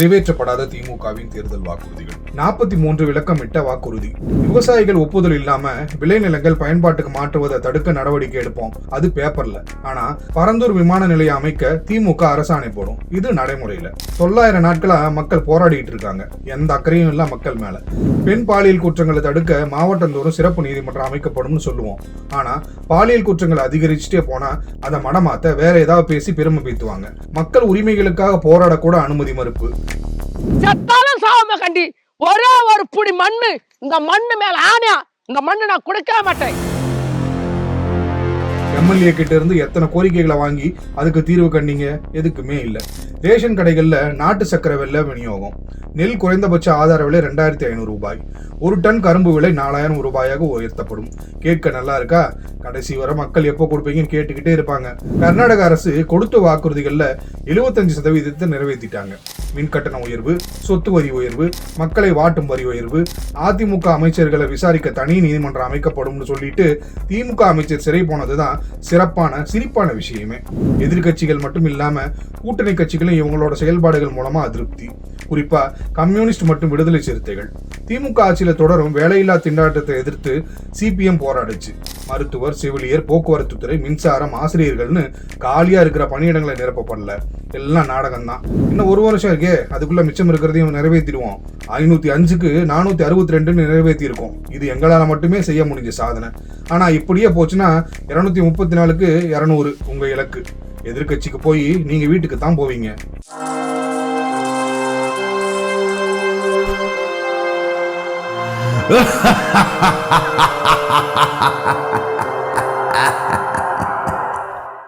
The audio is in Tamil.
நிறைவேற்றப்படாத திமுகவின் தேர்தல் வாக்குறுதிகள். நாற்பத்தி மூன்று விளக்கமிட்ட வாக்குறுதி. விவசாயிகள் ஒப்புதல் இல்லாம விளைநிலங்கள் பயன்பாட்டுக்கு மாற்றுவதை தடுக்க நடவடிக்கை எடுப்போம். அது பேப்பர்ல. ஆனா பரந்தூர் விமான நிலையம் அமைக்க திமுக அரசாணை போடும். இது நடைமுறையில. தொள்ளாயிரம் நாட்களா மக்கள் போராடிட்டு இருக்காங்க. எந்த அக்கறையும் இல்ல மக்கள் மேல. பெண் பாலியல் குற்றங்களை தடுக்க மாவட்டந்தோறும் சிறப்பு நீதிமன்றம் அமைக்கப்படும்னு சொல்லுவோம். ஆனா பாலியல் குற்றங்கள் அதிகரிச்சுட்டே போனா அதை மடமாத்த வேற ஏதாவது பேசி பெருமை பேத்துவாங்க. மக்கள் உரிமைகளுக்காக போராடக்கூட அனுமதி மறுப்பு. செத்தாலும் சாவம கண்டி. ஒரே ஒரு புடி மண்ணு இந்த மண்ணு மேல ஆணையா இந்த மண்ணு நான் கொடுக்க மாட்டேன். எம்எல்ஏ கிட்ட இருந்து எத்தனை கோரிக்கைகளை வாங்கி அதுக்கு தீர்வு கண்டீங்க? எதுக்குமே இல்லை. ரேஷன் கடைகளில் நாட்டு சக்கரை வெள்ளை விநியோகம். நெல் குறைந்தபட்ச ஆதார விலை ரெண்டாயிரத்தி ஐநூறு ரூபாய். ஒரு டன் கரும்பு விலை நாலாயிரம் ரூபாயாக உயர்த்தப்படும். கேட்க நல்லா இருக்கா? கடைசி வரை மக்கள் எப்போ கொடுப்பீங்கன்னு கேட்டுக்கிட்டே இருப்பாங்க. கர்நாடக அரசு கொடுத்த வாக்குறுதிகளில் எழுபத்தஞ்சு சதவீதத்தை நிறைவேற்றிட்டாங்க மின் கட்டண உயர்வு சொத்து வரி உயர்வு மக்களை வாட்டும் வரி உயர்வு அதிமுக அமைச்சர்களை விசாரிக்க தனி நீதிமன்றம் அமைக்கப்படும்னு சொல்லிட்டு திமுக அமைச்சர் சிறை போனதுதான் சிறப்பான சிரிப்பான விஷயமே. எதிர்க்கட்சிகள் மட்டும் இல்லாம கூட்டணி கட்சிகளும் இவங்களோட செயல்பாடுகள் மூலமா அதிருப்தி. குறிப்பா கம்யூனிஸ்ட் மற்றும் விடுதலை சிறுத்தைகள். திமுக ஆட்சியில் தொடரும் வேலையில்லா திண்டாட்டத்தை எதிர்த்து சிபிஎம் போராடுச்சு. மருத்துவர் செவிலியர் போக்குவரத்து துறை மின்சாரம் ஆசிரியர்கள்னு காலியா இருக்கிற பணியிடங்களை நிரப்பப்படல. எல்லாம் நாடகம் தான் இன்னும் ஒரு வருஷம் இருக்கே. அதுக்குள்ள மிச்சம் இருக்கிறதையும் நிறைவேற்றிடுவோம் ஐநூத்தி அஞ்சுக்கு நானூத்தி அறுபத்தி ரெண்டுன்னு நிறைவேற்றி இருக்கோம் இது எங்களால மட்டுமே செய்ய முடிஞ்ச சாதனை. ஆனா இப்படியே போச்சுன்னா இருநூத்தி முப்பத்தி நாலுக்கு இரநூறு உங்க இலக்கு. எதிர்க்கட்சிக்கு போய் நீங்க வீட்டுக்கு தான் போவீங்க. ha ha ha ha ha ha